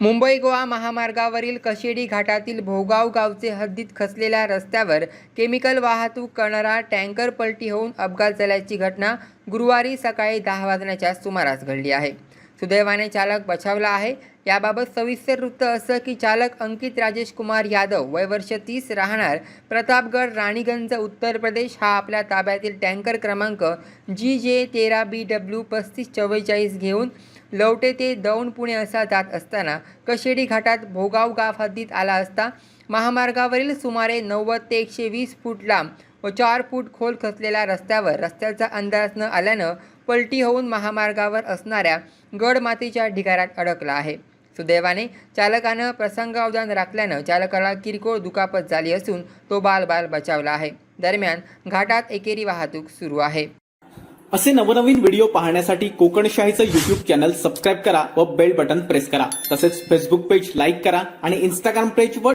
मुंबई गोवा महामार्गावरील कशेडी घाटातील भोगाव गावचे हद्दीत खचलेल्या रस्त्यावर केमिकल वाहतूक करणारा टँकर पलटी होऊन अपघात झाल्याची घटना गुरुवारी सकाळी दहा वाजण्याच्या सुमारास घडली आहे. सुदैवाने चालक बचावला आहे. याबाबत सविस्तर वृत्त असं की चालक अंकित राजेश कुमार यादव वय वर्ष तीस राहणार. प्रतापगड राणीगंज उत्तर प्रदेश हा आपल्या ताब्यातील टँकर क्रमांक जी जे तेरा बी डब्ल्यू पस्तीस चव्वेचाळीस घेऊन लवटे ते दौंड पुणे असा जात असताना कशेडी घाटात भोगाव गाव हद्दीत आला असता महामार्गावरील सुमारे नव्वद ते एकशे वीस फूट लांब व चार फूट खोल खचलेल्या रस्त्यावर रस्त्याचा अंदाज न आल्यानं पलटी होऊन महामार्गावर असणाऱ्या गडमातीच्या ढिगाऱ्यात अडकला आहे. सुदैवाने चालकानं प्रसंगावधान राखल्यानं चालकाला किरकोळ दुखापत झाली असून तो बाल बाल बचावला आहे. दरम्यान घाटात एकेरी वाहतूक सुरू आहे. असे नवनवीन व्हिडिओ पाहण्यासाठी कोकणशाहीचं युट्यूब चॅनल सबस्क्राईब करा व बेल बटन प्रेस करा. तसेच फेसबुक पेज लाईक करा आणि इंस्टाग्राम पेज वर